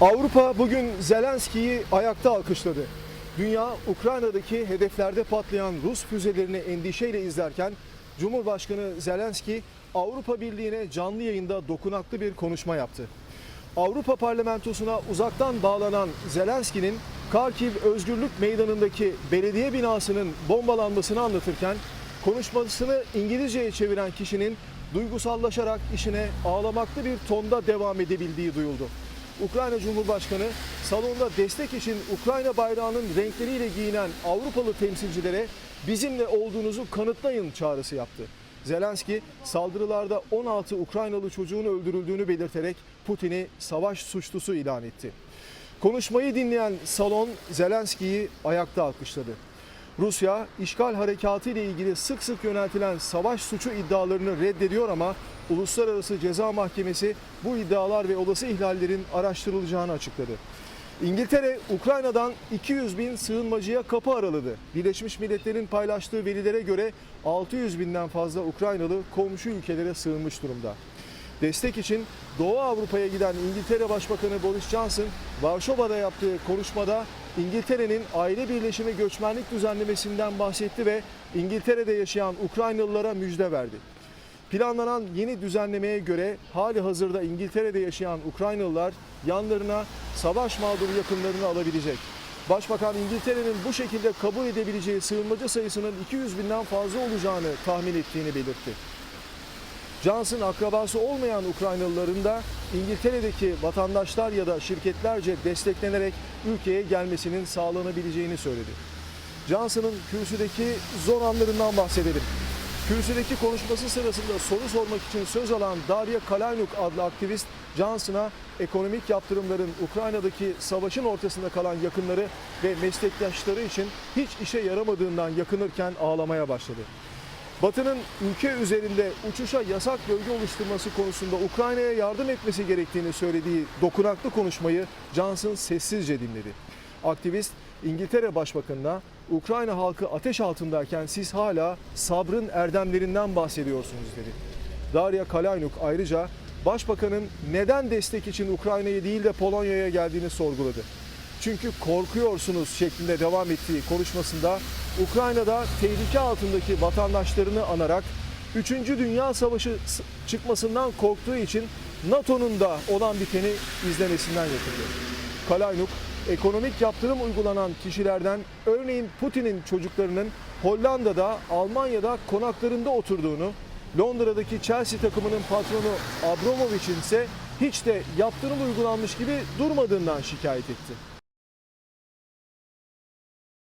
Avrupa bugün Zelenski'yi ayakta alkışladı. Dünya Ukrayna'daki hedeflerde patlayan Rus füzelerini endişeyle izlerken Cumhurbaşkanı Zelenski Avrupa Birliği'ne canlı yayında dokunaklı bir konuşma yaptı. Avrupa Parlamentosu'na uzaktan bağlanan Zelenski'nin Karkiv Özgürlük Meydanı'ndaki belediye binasının bombalanmasını anlatırken konuşmasını İngilizceye çeviren kişinin duygusallaşarak işine ağlamaklı bir tonda devam edebildiği duyuldu. Ukrayna Cumhurbaşkanı salonda destek için Ukrayna bayrağının renkleriyle giyinen Avrupalı temsilcilere bizimle olduğunuzu kanıtlayın çağrısı yaptı. Zelenski saldırılarda 16 Ukraynalı çocuğun öldürüldüğünü belirterek Putin'i savaş suçlusu ilan etti. Konuşmayı dinleyen salon Zelenski'yi ayakta alkışladı. Rusya işgal harekatı ile ilgili sık sık yöneltilen savaş suçu iddialarını reddediyor ama Uluslararası Ceza Mahkemesi bu iddialar ve olası ihlallerin araştırılacağını açıkladı. İngiltere, Ukrayna'dan 200 bin sığınmacıya kapı araladı. Birleşmiş Milletler'in paylaştığı verilere göre 600 binden fazla Ukraynalı komşu ülkelere sığınmış durumda. Destek için Doğu Avrupa'ya giden İngiltere Başbakanı Boris Johnson, Varşova'da yaptığı konuşmada İngiltere'nin aile birleşimi göçmenlik düzenlemesinden bahsetti ve İngiltere'de yaşayan Ukraynalılara müjde verdi. Planlanan yeni düzenlemeye göre hali hazırda İngiltere'de yaşayan Ukraynalılar yanlarına savaş mağduru yakınlarını alabilecek. Başbakan İngiltere'nin bu şekilde kabul edebileceği sığınmacı sayısının 200 binden fazla olacağını tahmin ettiğini belirtti. Johnson akrabası olmayan Ukraynalıların da İngiltere'deki vatandaşlar ya da şirketlerce desteklenerek ülkeye gelmesinin sağlanabileceğini söyledi. Johnson'ın kürsüdeki zor anlarından bahsedelim. Kürsüdeki konuşması sırasında soru sormak için söz alan Darya Kalaynuk adlı aktivist Johnson'a ekonomik yaptırımların Ukrayna'daki savaşın ortasında kalan yakınları ve meslektaşları için hiç işe yaramadığından yakınırken ağlamaya başladı. Batı'nın ülke üzerinde uçuşa yasak bölge oluşturması konusunda Ukrayna'ya yardım etmesi gerektiğini söylediği dokunaklı konuşmayı Johnson sessizce dinledi. Aktivist İngiltere Başbakanı'na Ukrayna halkı ateş altındayken siz hala sabrın erdemlerinden bahsediyorsunuz dedi. Darya Kalaynuk ayrıca Başbakanın neden destek için Ukrayna'ya değil de Polonya'ya geldiğini sorguladı. Çünkü korkuyorsunuz şeklinde devam ettiği konuşmasında Ukrayna'da tehlike altındaki vatandaşlarını anarak 3. Dünya Savaşı çıkmasından korktuğu için NATO'nun da olan biteni izlemesinden yakındı. Kalaynuk, ekonomik yaptırım uygulanan kişilerden örneğin Putin'in çocuklarının Hollanda'da, Almanya'da konaklarında oturduğunu, Londra'daki Chelsea takımının patronu Abramovich'in ise hiç de yaptırım uygulanmış gibi durmadığından şikayet etti.